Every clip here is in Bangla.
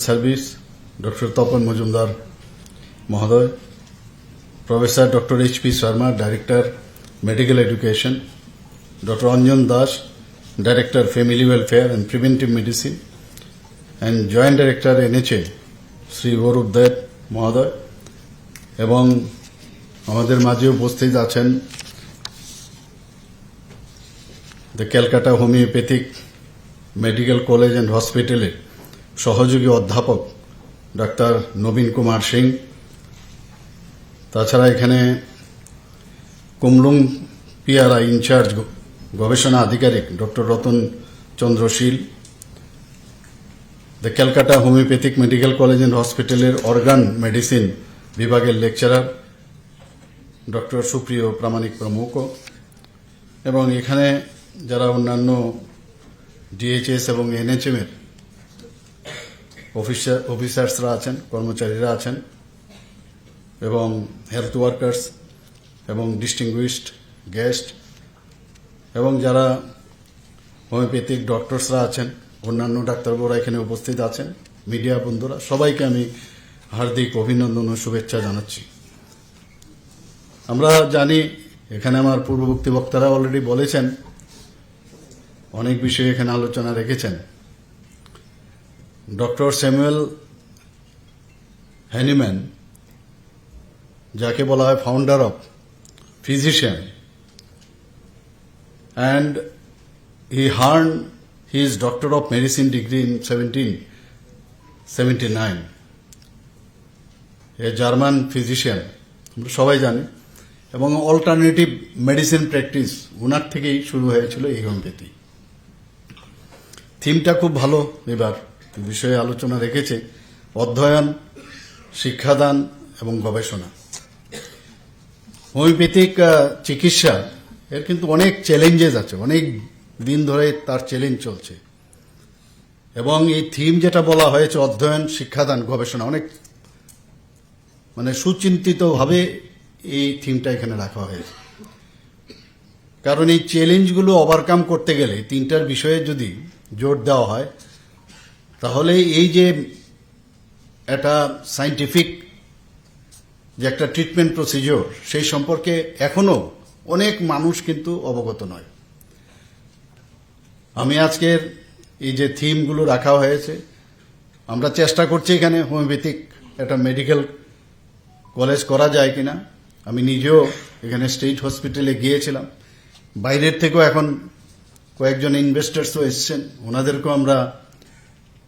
সার্ভিস ডক্টর তপন মজুমদার মহোদয় professor doctor H P Sharma director medical education doctor Anjan Das director family welfare and preventive medicine and joint director NHA Shri Arup Deb মহোদয় এবং আমাদের মাঝে উপস্থিত আছেন the Calcutta homeopathic medical college and হসপিটালের সহযোগী অধ্যাপক ডাক্তার নবীন কুমার সিং। তাছাড়া এখানে কুমলুং পিয়ারা ইনচার্জ গবেষণা আধিকারিক doctor Ratan Chandrashil the Calcutta homeopathic medical college and হসপিটালের অর্গান মেডিসিন বিভাগের লেকচারার ডক্টর সুপ্রিয় প্রামাণিক প্রমুখ। এবং এখানে যারা অন্যান্য ডিএইচএস এবং এনএচএম এর অফিসার অফিসার্সরা আছেন, কর্মচারীরা আছেন, এবং হেলথ ওয়ার্কার্স এবং ডিস্টিংগুইশড গেস্ট এবং যারা হোমিওপ্যাথিক ডক্টরসরা আছেন, অন্যান্য ডাক্তারবাবুরা এখানে উপস্থিত আছেন মিডিয়া বন্ধুরা, সবাইকে আমি হার্দিক অভিনন্দন ও শুভেচ্ছা জানাচ্ছি। আমরা জানি, এখানে আমার পূর্ববর্তী বক্তারা অলরেডি বলেছেন, অনেক বিষয়ে এখানে আলোচনা রেখেছেন। ডক্টর স্যামুয়েল হ্যানিম্যান, যাকে বলা হয় founder of physician and he earned his doctor of medicine degree in seventeen seventy nine a German physician আমরা সবাই জানি, এবং অল্টারনেটিভ মেডিসিন প্র্যাকটিস ওনার থেকেই শুরু হয়েছিল এই হোমিওপ্যাথি থিমটা খুব ভালো এবার। বিষয়ে আলোচনা রেখেছে অধ্যয়ন, শিক্ষাদান এবং গবেষণা। হোমিওপ্যাথিক চিকিৎসা, এর কিন্তু অনেক চ্যালেঞ্জেস আছে, অনেক দিন ধরে তার চ্যালেঞ্জ চলছে। এবং এই থিম যেটা বলা হয়েছে, অধ্যয়ন, শিক্ষাদান, গবেষণা, অনেক মানে সুচিন্তিতভাবে এই থিমটা এখানে রাখা হয়েছে। কারণ এই চ্যালেঞ্জগুলো ওভারকাম করতে গেলে তিনটার বিষয়ে যদি জোর দেওয়া হয় তাহলে এই যে একটা সাইন্টিফিক যে একটা ট্রিটমেন্ট প্রসিজিওর সেই সম্পর্কে এখনও অনেক মানুষ কিন্তু অবগত নয়। আমি আজকের এই যে থিমগুলো রাখা হয়েছে, আমরা চেষ্টা করছি এখানে হোমিওপ্যাথিক একটা মেডিকেল কলেজ করা যায় কিনা। আমি নিজেও এখানে স্টেট হসপিটালে গিয়েছিলাম। বাইরের থেকেও এখন কয়েকজন ইনভেস্টার্সও এসছেন, ওনাদেরকেও আমরা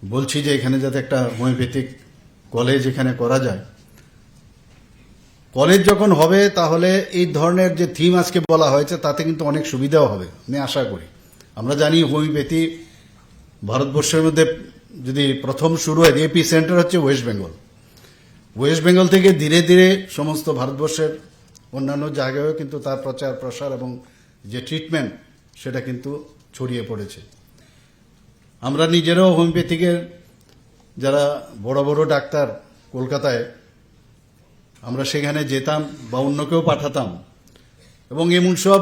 বলছি যে এখানে যাতে একটা হোমিওপ্যাথিক কলেজ এখানে করা যায়। কলেজ যখন হবে, তাহলে এই ধরনের যে থিম আজকে বলা হয়েছে, তাতে কিন্তু অনেক সুবিধাও হবে, আমি আশা করি। আমরা জানি হোমিওপ্যাথি ভারতবর্ষের মধ্যে যদি প্রথম শুরু হয় এপি সেন্টার হচ্ছে ওয়েস্ট বেঙ্গল। ওয়েস্ট বেঙ্গল থেকে ধীরে ধীরে সমস্ত ভারতবর্ষের অন্যান্য জায়গায়ও কিন্তু তার প্রচার প্রসার এবং যে ট্রিটমেন্ট, সেটা কিন্তু ছড়িয়ে পড়েছে। আমরা নিজেরাও হোমিওপ্যাথিকের যারা বড় বড় ডাক্তার কলকাতায়, আমরা সেখানে যেতাম বা অন্যকেও পাঠাতাম। এবং এমন সব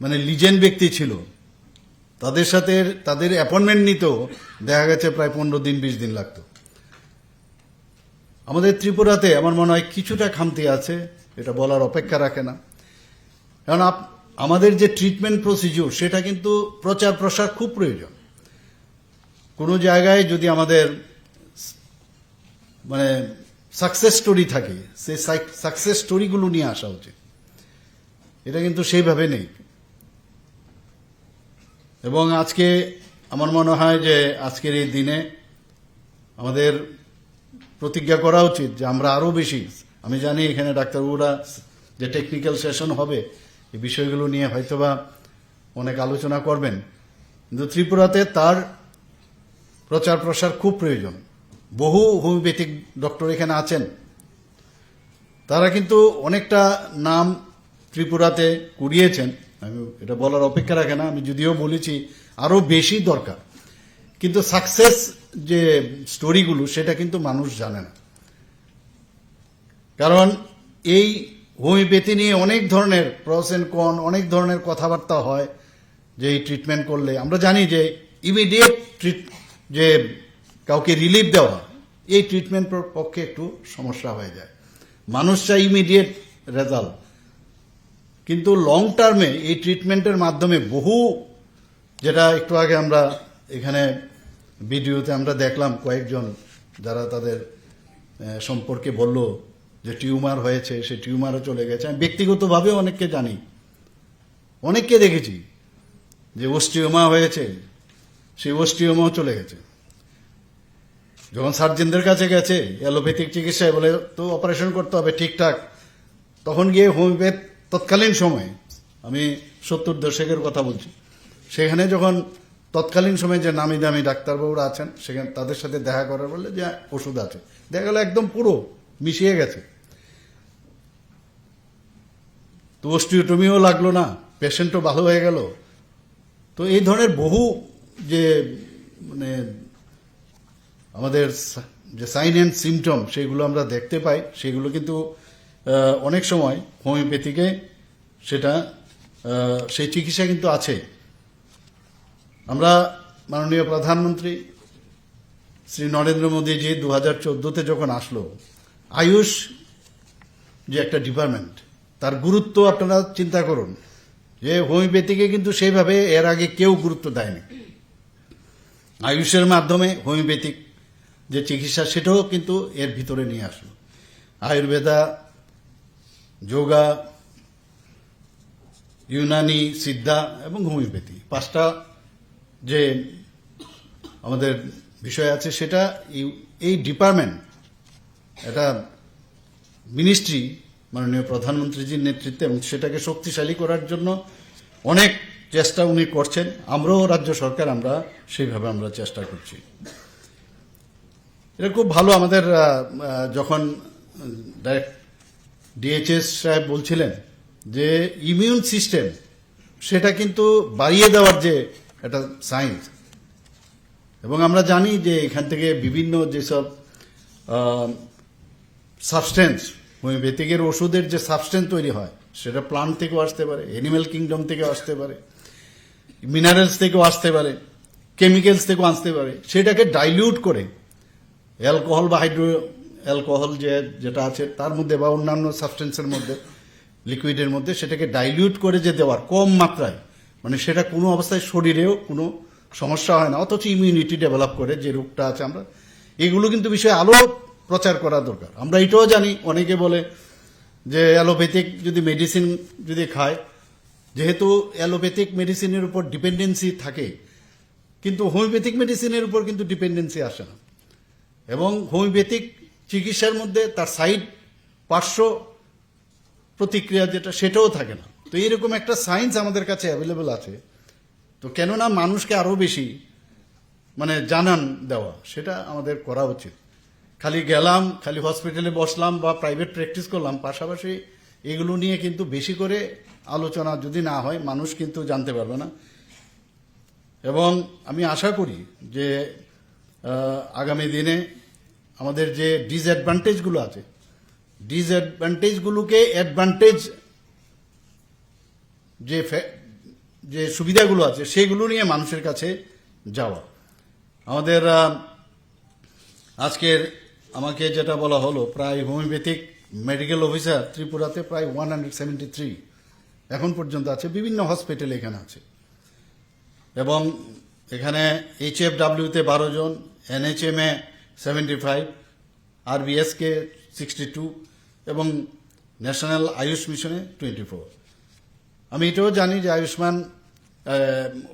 মানে লিজেন্ড ব্যক্তি ছিল। তাদের সাথে তাদের অ্যাপয়েন্টমেন্ট নিতেও দেখা গেছে প্রায় পনেরো দিন, বিশ দিন লাগতো। আমাদের ত্রিপুরাতে আমার মনে হয় কিছুটা খামতি আছে, এটা বলার অপেক্ষা রাখে না। কারণ আমাদের যে ট্রিটমেন্ট প্রসিজিওর, সেটা কিন্তু প্রচার প্রসার খুব প্রয়োজন। কোনো জায়গায় যদি আমাদের মানে সাকসেস স্টোরি থাকে সেই সাকসেস স্টোরিগুলো নিয়ে আসা উচিত। এটা কিন্তু সেইভাবে নেই। এবং আজকে আমার মনে হয় যে আজকের এই দিনে আমাদের প্রতিজ্ঞা করা উচিত যে আমরা আরও বেশি, আমি জানি এখানে ডাক্তারবাবুরা যে টেকনিক্যাল সেশন হবে, এই বিষয়গুলো নিয়ে হয়তোবা অনেক আলোচনা করবেন। কিন্তু ত্রিপুরাতে তার প্রচার প্রসার খুব প্রয়োজন। বহু হোমিওপ্যাথিক ডক্টর এখানে আছেন। তারা কিন্তু অনেকটা নাম ত্রিপুরাতে কুড়িয়েছেন। আমি এটা বলার অপেক্ষা রাখে না, আমি যদিও বলেছি, আরও বেশি দরকার। কিন্তু সাকসেস যে স্টোরিগুলো সেটা কিন্তু মানুষ জানে না। কারণ এই হোমিওপ্যাথি নিয়ে অনেক ধরনের প্রস এন্ড কন অনেক ধরনের কথাবার্তা হয়, যে এই ট্রিটমেন্ট করলে। আমরা জানি যে ইমিডিয়েট ট্রিট যে কাউকে রিলিফ দেওয়া, এই ট্রিটমেন্ট পক্ষে একটু সমস্যা হয়ে যায়। মানুষ চাই ইমিডিয়েট রেজাল্ট কিন্তু লং টার্মে এই ট্রিটমেন্টের মাধ্যমে বহু, যেটা একটু আগে আমরা এখানে ভিডিওতে আমরা দেখলাম, কয়েকজন যারা তাদের সম্পর্কে বলল যে টিউমার হয়েছে, সে টিউমারও চলে গেছে। আমি ব্যক্তিগতভাবে অনেককে জানি, অনেককে দেখেছি যে ওস্টিওমা হয়েছে সেই ওস্টিওমাও চলে গেছে। যখন সার্জেনদের কাছে গেছে, অ্যালোপ্যাথিক চিকিৎসায় বলে, তো অপারেশন করতে হবে ঠিকঠাক। তখন গিয়ে হোমিওপ্যাথ তৎকালীন সময়ে, আমি সত্তর দশকের কথা বলছি, সেখানে যখন তৎকালীন সময়ে যে নামি দামি ডাক্তারবাবুরা আছেন, সেখানে তাদের সাথে দেখা করার বললে যে ওষুধ আছে। দেখা গেল একদম পুরো মিশিয়ে গেছে। তো অস্টিওটমিও লাগল না, পেশেন্টও ভালো হয়ে গেল। তো এই ধরনের বহু যে মানে আমাদের যে সাইন অ্যান্ড সিমটম সেগুলো আমরা দেখতে পাই, সেগুলো কিন্তু অনেক সময় হোমিওপ্যাথিকে সেটা সেই চিকিৎসা কিন্তু আছে। আমরা মাননীয় প্রধানমন্ত্রী শ্রী নরেন্দ্র মোদীজি দু হাজার চোদ্দোতে যখন আসলো, আয়ুষ যে একটা ডিপার্টমেন্ট তার গুরুত্ব আপনারা চিন্তা করুন, যে হোমিওপ্যাথিকে কিন্তু সেইভাবে এর আগে কেউ গুরুত্ব দেয়নি। আয়ুষের মাধ্যমে, হোমিওপ্যাথিক যে চিকিৎসা, সেটাও কিন্তু এর ভিতরে নিয়ে আসলো। আয়ুর্বেদা, যোগা, ইউনানি, সিদ্ধা এবং হোমিওপ্যাথি। পাঁচটা যে আমাদের বিষয় আছে, সেটা এই- ডিপার্টমেন্ট, এটা মিনিস্ট্রি, মাননীয় প্রধানমন্ত্রীজির নেতৃত্বে, এবং সেটাকে শক্তিশালী করার জন্য অনেক চেষ্টা উনি করছেন। আমরাও রাজ্য সরকার, আমরা সেইভাবে আমরা চেষ্টা করছি। এটা খুব ভালো আমাদের যখন ডিএইচএস সাহেব বলছিলেন যে ইমিউন সিস্টেম, সেটা কিন্তু বাড়িয়ে দেওয়ার যে একটা সায়েন্স এবং আমরা জানি যে এখান থেকে বিভিন্ন যেসব সাবস্টেন্স হোমিওপ্যাথিকের ওষুধের যে সাবস্টেন্স তৈরি হয়, সেটা প্লান্ট থেকেও আসতে পারে অ্যানিম্যাল কিংডম থেকেও আসতে পারে। মিনারেলস থেকেও আসতে পারে কেমিক্যালস থেকেও আসতে পারে। সেটাকে ডাইলিউট করে অ্যালকোহল বা হাইড্রো অ্যালকোহল যে, যেটা আছে, তার মধ্যে বা অন্যান্য সাবস্টেন্সের মধ্যে লিকুইডের মধ্যে সেটাকে ডাইলিউট করে যে দেওয়ার, কম মাত্রায়। মানে সেটা কোনো অবস্থায় শরীরেও কোনো সমস্যা হয় না, অথচ ইমিউনিটি ডেভেলপ করে যে রোগটা আছে আমরা। এগুলো কিন্তু বিষয়ে আলো প্রচার করা দরকার। আমরা এটাও জানি, অনেকে বলে যে অ্যালোপ্যাথিক যদি মেডিসিন যদি খায় যেহেতু অ্যালোপ্যাথিক মেডিসিনের উপর ডিপেন্ডেন্সি থাকে, কিন্তু হোমিওপ্যাথিক মেডিসিনের উপর কিন্তু ডিপেন্ডেন্সি আসে না। এবং হোমিওপ্যাথিক চিকিৎসার মধ্যে তার সাইড পার্শ্ব প্রতিক্রিয়া যেটা, সেটাও থাকে না। তো এরকম একটা সায়েন্স আমাদের কাছে অ্যাভেলেবেল আছে। তো কেননা মানুষকে আরও বেশি মানে জানান দেওয়া, সেটা আমাদের করা উচিত। খালি গেলাম, খালি হসপিটালে বসলাম বা প্রাইভেট প্র্যাকটিস করলাম, পাশাপাশি এগুলো নিয়ে কিন্তু বেশি করে আলোচনা যদি না হয়, মানুষ কিন্তু জানতে পারবে না। এবং আমি আশা করি যে আগামী দিনে আমাদের যে ডিসঅ্যাডভান্টেজগুলো আছে ডিসঅ্যাডভান্টেজগুলোকে অ্যাডভান্টেজ যে যে সুবিধাগুলো আছে, সেগুলো নিয়ে মানুষের কাছে যাওয়া। আমাদের আজকের আমাকে যেটা বলা হলো, প্রায় হোমিওপ্যাথিক মেডিকেল অফিসার ত্রিপুরাতে প্রায় ওয়ান হান্ড্রেড সেভেন্টি থ্রি এখন পর্যন্ত আছে, বিভিন্ন হসপিটাল এখানে আছে। এবং এখানে এইচ এফ ডাব্লিউতে বারো জন এনএচএম এ সেভেন্টি ফাইভ, আর বিএসকে সিক্সটি টু, এবং ন্যাশনাল আয়ুষ মিশনে টোয়েন্টি ফোর। আমি এটাও জানি যে আয়ুষ্মান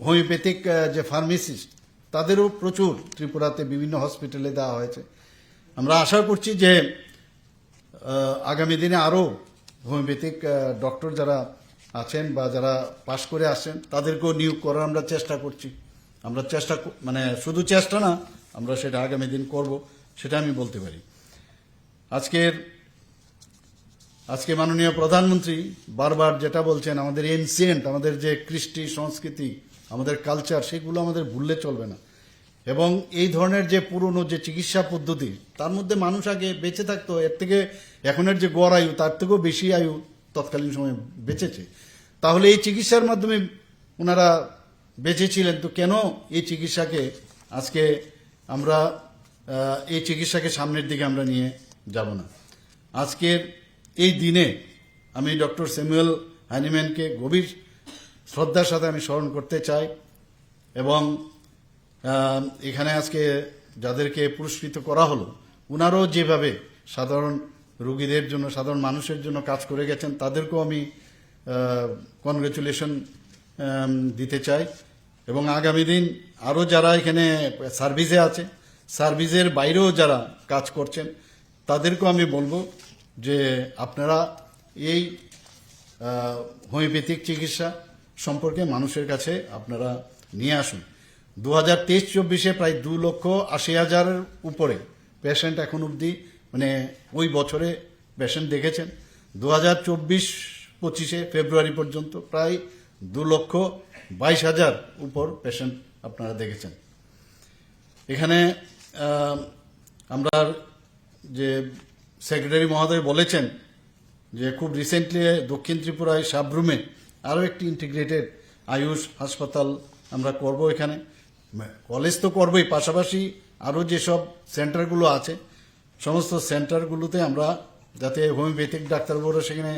হোমিওপ্যাথিক যে ফার্মেসিস্ট, তাদেরও প্রচুর ত্রিপুরাতে বিভিন্ন হসপিটালে দেওয়া হয়েছে। আমরা আশা করছি যে আগামী দিনে আরও হোমিওপ্যাথিক ডক্টর যারা আছেন বা যারা পাশ করে আসেন, তাদেরকেও নিয়োগ করার আমরা চেষ্টা করছি। আমরা চেষ্টা মানে শুধু চেষ্টা না, আমরা সেটা আগামী দিন করব, সেটা আমি বলতে পারি। আজকের, আজকে মাননীয় প্রধানমন্ত্রী বারবার যেটা বলছেন, আমাদের এনসিয়েন্ট, আমাদের যে কৃষ্টি, সংস্কৃতি, আমাদের কালচার, সেগুলো আমাদের ভুললে চলবে না। এবং এই ধরনের যে পুরনো যে চিকিৎসা পদ্ধতি, তার মধ্যে মানুষ আগে বেঁচে থাকতো, এর থেকে এখনের যে গড় আয়ু, তার থেকেও বেশি আয়ু তৎকালীন সময়ে বেঁচেছে। তাহলে এই চিকিৎসার মাধ্যমে ওনারা বেঁচেছিলেন, তো কেন এই চিকিৎসাকে আজকে আমরা এই চিকিৎসাকে সামনের দিকে আমরা নিয়ে যাব না? আজকের এই দিনে আমি ডক্টর স্যামুয়েল হ্যানিম্যানকে গভীর শ্রদ্ধার সাথে আমি স্মরণ করতে চাই এবং এখানে আজকে যাদেরকে পুরস্কৃত করা হলো ওনারও যেভাবে সাধারণ রুগীদের জন্য, সাধারণ মানুষের জন্য কাজ করে গেছেন, তাদেরকেও আমি কনগ্রেচুলেশন দিতে চাই। এবং আগামী দিন আরও যারা এখানে সার্ভিসে আছে সার্ভিসের বাইরেও যারা কাজ করছেন, তাদেরকেও আমি বলব যে আপনারা এই হোমিওপ্যাথিক চিকিৎসা সম্পর্কে মানুষের কাছে আপনারা নিয়ে আসুন। দু হাজার তেইশ চব্বিশে প্রায় দু লক্ষ আশি হাজারের উপরে পেশেন্ট এখন অবধি মানে ওই বছরে পেশেন্ট দেখেছেন। দু হাজার চব্বিশ পঁচিশে ফেব্রুয়ারি পর্যন্ত প্রায় দু লক্ষ বাইশ হাজার উপর পেশেন্ট আপনারা দেখেছেন। এখানে আমরা যে সেক্রেটারি মহোদয় বলেছেন যে খুব রিসেন্টলি দক্ষিণ ত্রিপুরায় সাবরুমে আরও একটি ইন্টিগ্রেটেড আয়ুষ হাসপাতাল আমরা করব এখানে। কলেজ তো করবই, পাশাপাশি আরও যেসব সেন্টারগুলো আছে, সমস্ত সেন্টারগুলোতে আমরা যাতে হোমিওপ্যাথিক ডাক্তারবাবুরা সেখানে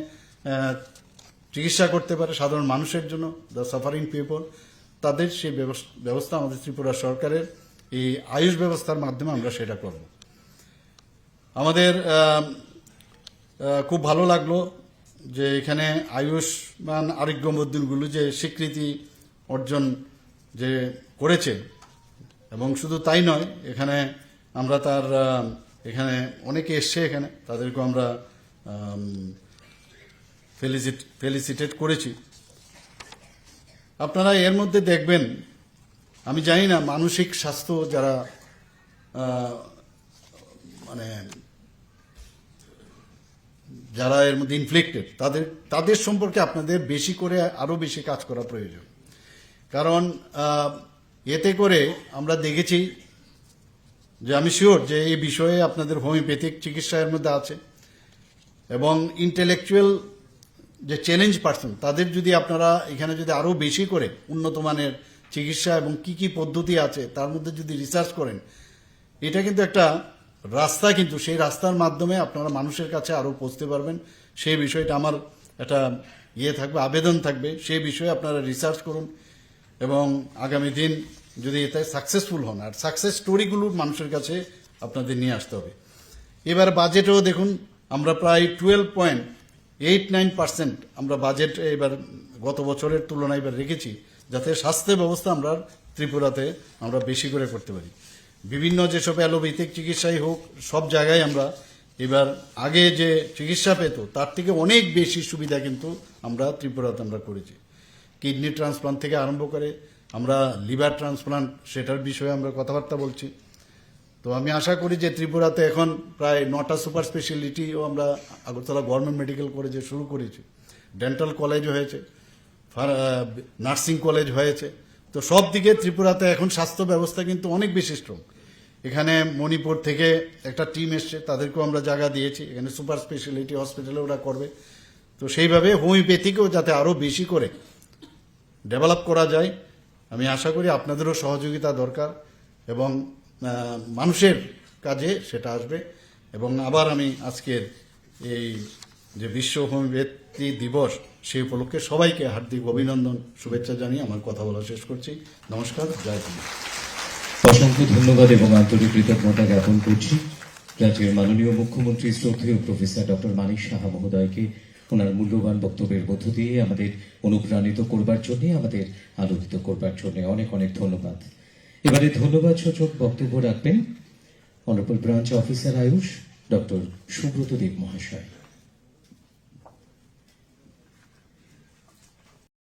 চিকিৎসা করতে পারে, সাধারণ মানুষের জন্য দ্য সাফারিং পিপল তাদের সেই ব্যবস্থা আমাদের ত্রিপুরা সরকারের, এই আয়ুষ ব্যবস্থার মাধ্যমে আমরা সেটা করব। আমাদের খুব ভালো লাগল যে এখানে আয়ুষ্মান আরোগ্য মন্দিরগুলো যে স্বীকৃতি অর্জন যে করেছে এবং শুধু তাই নয়, এখানে আমরা তার এখানে অনেকে এসছে এখানে তাদেরকে আমরা ফেলিসিট ফেলিসিটেট করেছি। আপনারা এর মধ্যে দেখবেন, আমি জানি না, মানসিক স্বাস্থ্য যারা মানে যারা এর মধ্যে ইনফ্লিক্টেড তাদের তাদের সম্পর্কে আপনাদের বেশি করে, আরও বেশি কাজ করা প্রয়োজন। কারণ এতে করে আমরা দেখেছি যে আমি শিওর যে এই বিষয়ে আপনাদের হোমিওপ্যাথিক চিকিৎসার মধ্যে আছে এবং ইন্টেলেকচুয়াল যে চ্যালেঞ্জ পার্সন তাদের যদি আপনারা এখানে যদি আরও বেশি করে উন্নত মানের চিকিৎসা এবং কি কি পদ্ধতি আছে তার মধ্যে যদি রিসার্চ করেন, এটা কিন্তু একটা রাস্তা কিন্তু, সেই রাস্তার মাধ্যমে আপনারা মানুষের কাছে আরও পৌঁছতে পারবেন। সেই বিষয়টা আমার একটা ইয়ে থাকবে, আবেদন থাকবে। সেই বিষয়ে আপনারা রিসার্চ করুন। এবং আগামী দিন যদি এতে সাকসেসফুল হন, আর সাকসেস স্টোরিগুলো মানুষের কাছে আপনাদের নিয়ে আসতে হবে। এবার বাজেটেও দেখুন, আমরা প্রায় twelve point eight nine percent আমরা বাজেট এবার গত বছরের তুলনায় এবার রেখেছি, যাতে স্বাস্থ্য ব্যবস্থা আমরা ত্রিপুরাতে আমরা বেশি করে করতে পারি। বিভিন্ন যেসব অ্যালোপ্যাথিক চিকিৎসাই হোক, সব জায়গায় আমরা এবার আগে যে চিকিৎসা পেত, তার থেকে অনেক বেশি সুবিধা কিন্তু আমরা ত্রিপুরাতে আমরা করেছি। কিডনি ট্রান্সপ্লান্ট থেকে আরম্ভ করে আমরা লিভার ট্রান্সপ্লান্ট, সেটার বিষয়ে আমরা কথাবার্তা বলছি। তো আমি আশা করি যে ত্রিপুরাতে এখন প্রায় নটা সুপার স্পেশালিটিও আমরা আগরতলা গভর্নমেন্ট মেডিকেল কলেজে শুরু করেছি। ডেন্টাল কলেজ হয়েছে নার্সিং কলেজ হয়েছে। তো সব দিকে ত্রিপুরাতে এখন স্বাস্থ্য ব্যবস্থা কিন্তু অনেক বেশি স্ট্রং এখানে মণিপুর থেকে একটা টিম এসছে, তাদেরকেও আমরা জায়গা দিয়েছি। এখানে সুপার স্পেশালিটি হসপিটালে ওরা করবে। তো সেইভাবে হোমিওপ্যাথিকেও যাতে আরও বেশি করে ডেভেলপ করা যায়। আমি আশা করি আপনাদেরও সহযোগিতা দরকার এবং মানুষের কাজে সেটা আসবে এবং আবার আমি আজকের এই যে বিশ্ব হোমিওপ্যাথি দিবস, সেই উপলক্ষে সবাইকে হার্দিক অভিনন্দন, শুভেচ্ছা জানিয়ে আমার কথা বলা শেষ করছি। নমস্কার, জয় হিন্দ। অসংখ্য ধন্যবাদ এবং আন্তরিক কৃতজ্ঞতা জ্ঞাপন করছি। রাজ্যের মাননীয় মুখ্যমন্ত্রী, শ্রদ্ধেয় প্রফেসর ডক্টর মানিক সাহা মহোদয়কে ওনার মূল্যবান বক্তব্যের মধ্য দিয়ে আমাদের অনুপ্রাণিত করবার জন্যে, আমাদের আলোকিত করবার জন্য অনেক অনেক ধন্যবাদ। এবারে ধন্যবাদ সূচক বক্তব্য রাখবেন honourable branch officer AYUSH, doctor Subrata Deb মহাশয়।